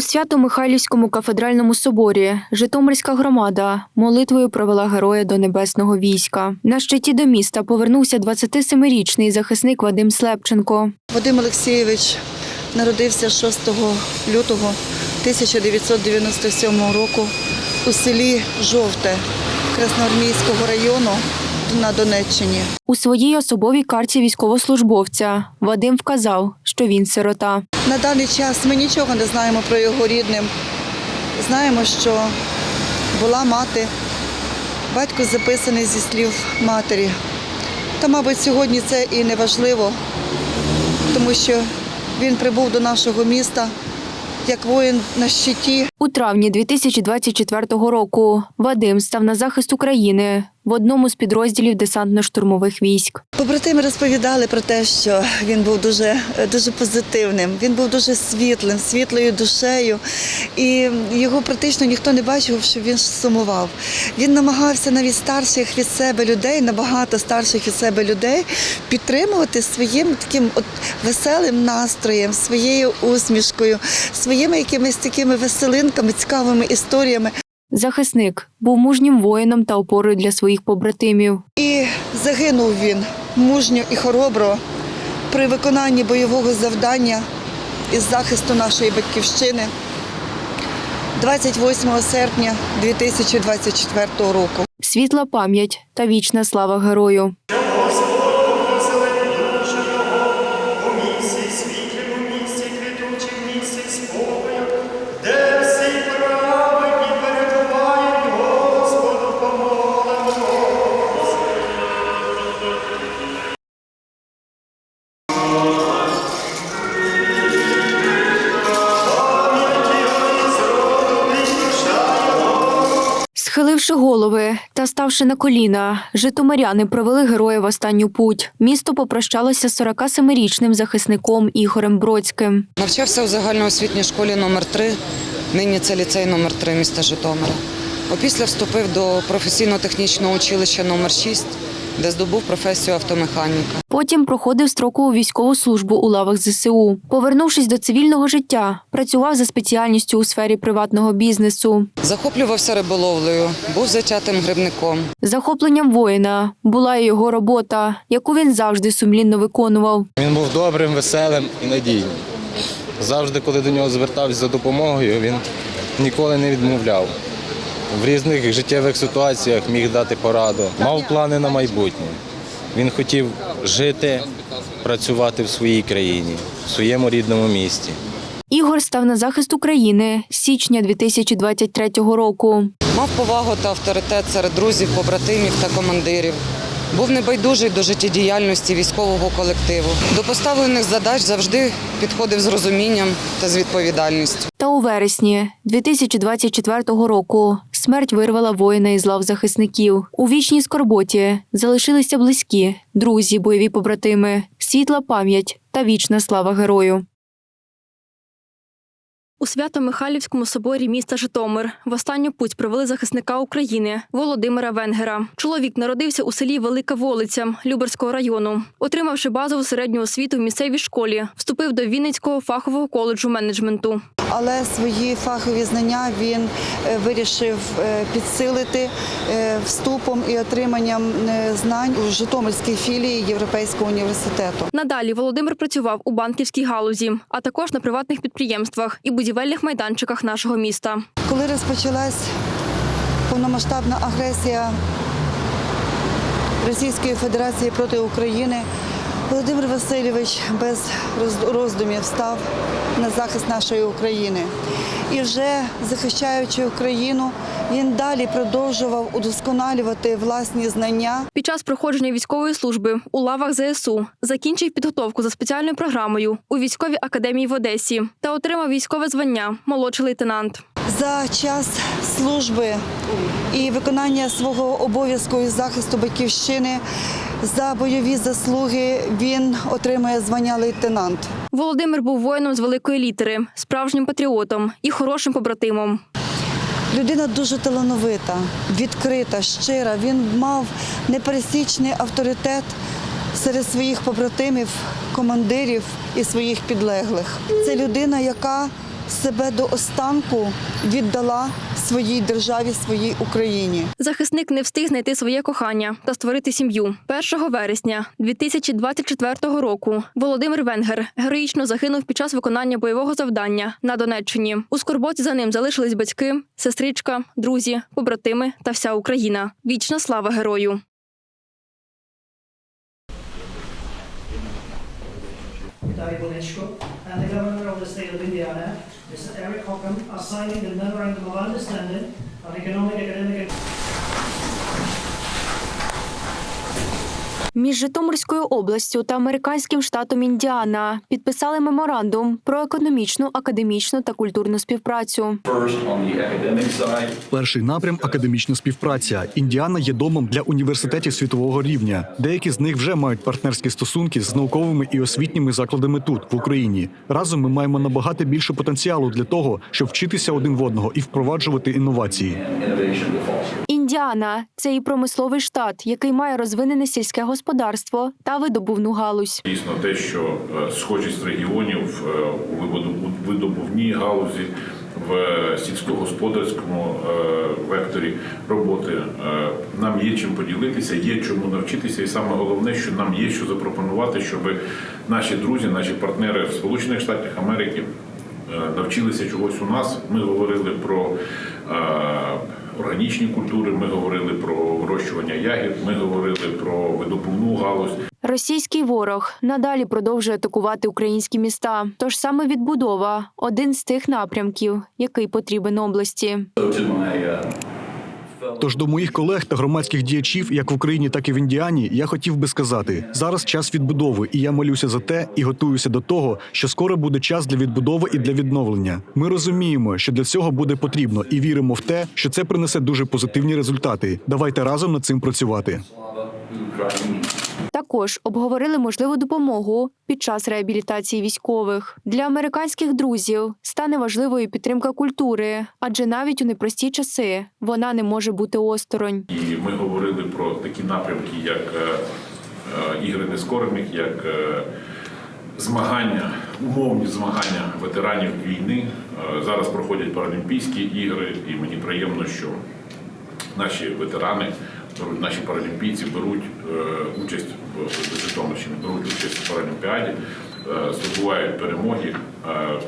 У Свято-Михайлівському кафедральному соборі Житомирська громада молитвою провела героя до небесного війська. На щиті до міста повернувся 27-річний захисник Вадим Слепченко. Вадим Олексійович народився 6 лютого 1997 року у селі Жовте Красноармійського району на Донеччині. У своїй особовій карті військовослужбовця Вадим вказав, що він сирота. На даний час ми нічого не знаємо про його рідним. Знаємо, що була мати, батько записаний зі слів матері. Та, мабуть, сьогодні це і не важливо, тому що він прибув до нашого міста як воїн на щиті, У травні 2024 року Вадим став на захист України в одному з підрозділів десантно-штурмових військ. Побратими розповідали про те, що він був дуже, дуже позитивним, він був дуже світлим, світлою душею, і його практично ніхто не бачив, що він сумував. Він намагався навіть старших від себе людей, набагато старших від себе людей, підтримувати своїм таким от веселим настроєм, своєю усмішкою, своїми якимись такими веселинками, цікавими історіями. Захисник був мужнім воїном та опорою для своїх побратимів. І загинув він мужньо і хоробро при виконанні бойового завдання із захисту нашої батьківщини 28 серпня 2024 року. Світла пам'ять та вічна слава герою. Та на коліна, житомиряни провели героя в останню путь. Місто попрощалося з 47-річним захисником Ігорем Бродським. Навчався у загальноосвітній школі номер 3 нині це ліцей номер 3 міста Житомира. Опісля вступив до професійно-технічного училища номер 6 де здобув професію автомеханіка. Потім проходив строкову військову службу у лавах ЗСУ. Повернувшись до цивільного життя, працював за спеціальністю у сфері приватного бізнесу. Захоплювався риболовлею, був затятим грибником. Захопленням воїна була і його робота, яку він завжди сумлінно виконував. Він був добрим, веселим і надійним. Завжди, коли до нього звертався за допомогою, він ніколи не відмовляв. В різних життєвих ситуаціях міг дати пораду. Мав плани на майбутнє. Він хотів жити, працювати в своїй країні, в своєму рідному місті. Ігор став на захист України з січня 2023 року. Мав повагу та авторитет серед друзів, побратимів та командирів. Був небайдужий до життєдіяльності військового колективу. До поставлених задач завжди підходив з розумінням та з відповідальністю. Та у вересні 2024 року смерть вирвала воїна із лав захисників. У вічній скорботі залишилися близькі, друзі, бойові побратими, світла пам'ять та вічна слава герою. У Свято-Михайлівському соборі міста Житомир в останню путь провели захисника України Володимира Венгера. Чоловік народився у селі Велика Волиця Люберського району. Отримавши базову середню освіту в місцевій школі, вступив до Вінницького фахового коледжу менеджменту. Але свої фахові знання він е, вирішив е, підсилити е, вступом і отриманням знань у Житомирській філії Європейського університету. Надалі Володимир працював у банківській галузі, а також на приватних підприємствах і будівельних майданчиках нашого міста. Коли розпочалась повномасштабна агресія Російської Федерації проти України, Володимир Васильович без роздумів став на захист нашої України. І вже захищаючи Україну, він далі продовжував удосконалювати власні знання Під час проходження військової служби у лавах ЗСУ закінчив підготовку за спеціальною програмою у військовій академії в Одесі та отримав військове звання молодший лейтенант. За час служби і виконання свого обов'язку із захисту батьківщини за бойові заслуги він отримує звання лейтенант. Володимир був воїном з великої літери, справжнім патріотом і хорошим побратимом. Людина дуже талановита, відкрита, щира. Він мав непересічний авторитет серед своїх побратимів, командирів і своїх підлеглих. Це людина, яка себе до останку віддала своїй державі, своїй Україні. Захисник не встиг знайти своє кохання та створити сім'ю. 1 вересня 2024 року Володимир Венгер героїчно загинув під час виконання бойового завдання на Донеччині. У скорботі за ним залишились батьки, сестричка, друзі, побратими та вся Україна. Вічна слава герою! Vitaly Bonechko, Signing the Memorandum of Understanding on Economic, Academic, and Між Житомирською областю та американським штатом Індіана підписали меморандум про економічну, академічну та культурну співпрацю. Перший напрям академічна співпраця. Індіана є домом для університетів світового рівня. Деякі з них вже мають партнерські стосунки з науковими і освітніми закладами тут, в Україні. Разом ми маємо набагато більше потенціалу для того, щоб вчитися один в одного і впроваджувати інновації. Індіана це і промисловий штат, який має розвинене сільське господарство та видобувну галузь. Дійсно, те, що е, схожість регіонів е, у видобувній галузі, в е, сільськогосподарському векторі роботи нам є чим поділитися, є чому навчитися, і саме головне, що нам є що запропонувати, щоб наші друзі, наші партнери в Сполучених Штатах Америки навчилися чогось у нас. Ми говорили про органічні культури, ми говорили про вирощування ягід, ми говорили про видобувну галузь. Російський ворог надалі продовжує атакувати українські міста. Тож саме відбудова один з тих напрямків, який потрібен області. Тож до моїх колег та громадських діячів, як в Україні, так і в Індіані, я хотів би сказати: зараз час відбудови, і я молюся за те і готуюся до того, що скоро буде час для відбудови і для відновлення. Ми розуміємо, що для цього буде потрібно, і віримо в те, що це принесе дуже позитивні результати. Давайте разом над цим працювати. Також обговорили можливу допомогу під час реабілітації військових. Для американських друзів стане важливою підтримка культури, адже навіть у непрості часи вона не може бути осторонь. І ми говорили про такі напрямки, як е, е, ігри нескорених, як е, змагання, умовні змагання ветеранів війни. Зараз проходять Паралімпійські ігри, і мені приємно, що наші ветерани, наші паралімпійці беруть е, участь в Житомирщині, беруть участь в Паралімпіаді, е, здобувають перемоги. Е,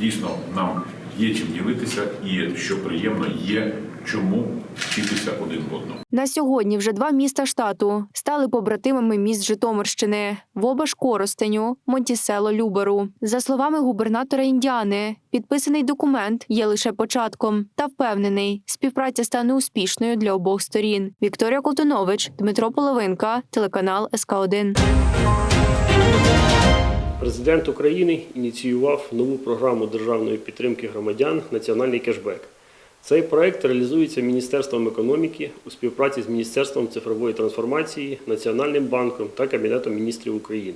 Дійсно, нам є чим ділитися, і що приємно, є чому вчитися один в одному. На сьогодні вже два міста штату стали побратимами міст Житомирщини Вобаш Коростеню, Монтісело Люберу. За словами губернатора Індіани, підписаний документ є лише початком та впевнений, співпраця стане успішною для обох сторін. Вікторія Колтунович, Дмитро Половинка, телеканал СК 1 Президент України ініціював нову програму державної підтримки громадян Національний кешбек. Цей проект реалізується Міністерством економіки у співпраці з Міністерством цифрової трансформації, Національним банком та Кабінетом міністрів України.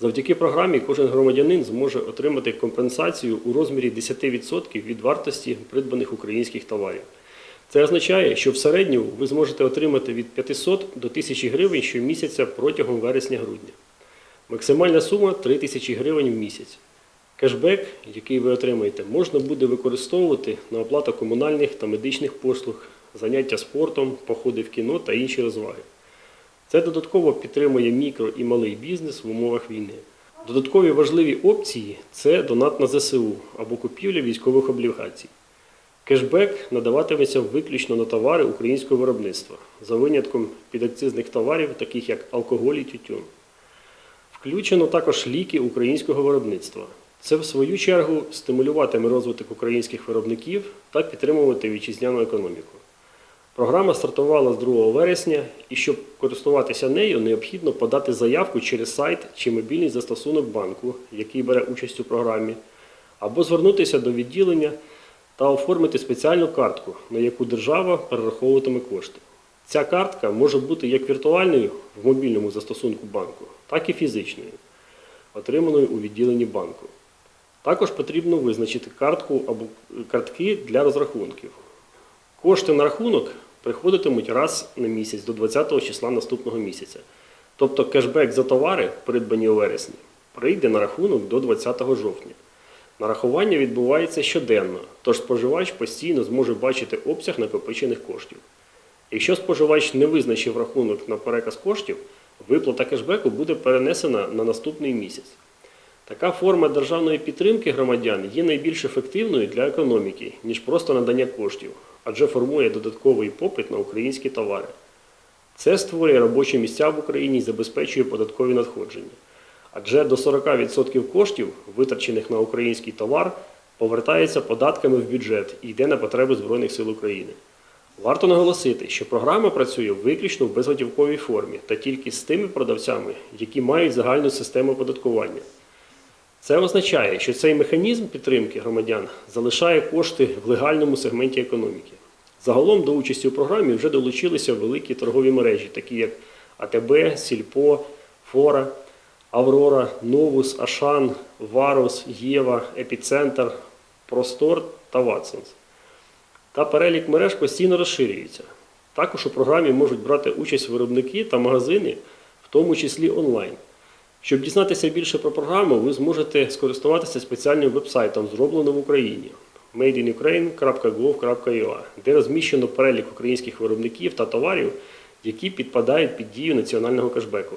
Завдяки програмі кожен громадянин зможе отримати компенсацію у розмірі 10% від вартості придбаних українських товарів. Це означає, що в середньому ви зможете отримати від 500 до 1000 гривень щомісяця протягом вересня-грудня. Максимальна сума 3 тисячі гривень в місяць. Кешбек, який ви отримаєте, можна буде використовувати на оплату комунальних та медичних послуг, заняття спортом, походи в кіно та інші розваги. Це додатково підтримує мікро і малий бізнес в умовах війни. Додаткові важливі опції це донат на ЗСУ або купівля військових облігацій. Кешбек надаватиметься виключно на товари українського виробництва, за винятком підакцизних товарів, таких як алкоголь і тютюн. Включено також ліки українського виробництва. Це, в свою чергу, стимулюватиме розвиток українських виробників та підтримувати вітчизняну економіку. Програма стартувала з 2 вересня, і щоб користуватися нею, необхідно подати заявку через сайт чи мобільний застосунок банку, який бере участь у програмі, або звернутися до відділення та оформити спеціальну картку, на яку держава перераховуватиме кошти. Ця картка може бути як віртуальною в мобільному застосунку банку, так і фізичною, отриманою у відділенні банку. Також потрібно визначити картку або картки для розрахунків. Кошти на рахунок приходитимуть раз на місяць до 20 числа наступного місяця. Тобто кешбек за товари, придбані у вересні, прийде на рахунок до 20 жовтня. Нарахування відбувається щоденно, тож споживач постійно зможе бачити обсяг накопичених коштів. Якщо споживач не визначив рахунок на переказ коштів, виплата кешбеку буде перенесена на наступний місяць. Така форма державної підтримки громадян є найбільш ефективною для економіки, ніж просто надання коштів, адже формує додатковий попит на українські товари. Це створює робочі місця в Україні і забезпечує податкові надходження. Адже до 40% коштів, витрачених на український товар, повертається податками в бюджет і йде на потреби Збройних сил України. Варто наголосити, що програма працює виключно в безготівковій формі та тільки з тими продавцями, які мають загальну систему оподаткування. Це означає, що цей механізм підтримки громадян залишає кошти в легальному сегменті економіки. Загалом до участі у програмі вже долучилися великі торгові мережі, такі як АТБ, Сільпо, Фора, Аврора, Новус, Ашан, Варус, Єва, Епіцентр, Простор та Ватсонс. Та перелік мереж постійно розширюється. Також у програмі можуть брати участь виробники та магазини, в тому числі онлайн. Щоб дізнатися більше про програму, ви зможете скористуватися спеціальним вебсайтом, зробленим в Україні madeinukraine.gov.ua, де розміщено перелік українських виробників та товарів, які підпадають під дію національного кешбеку.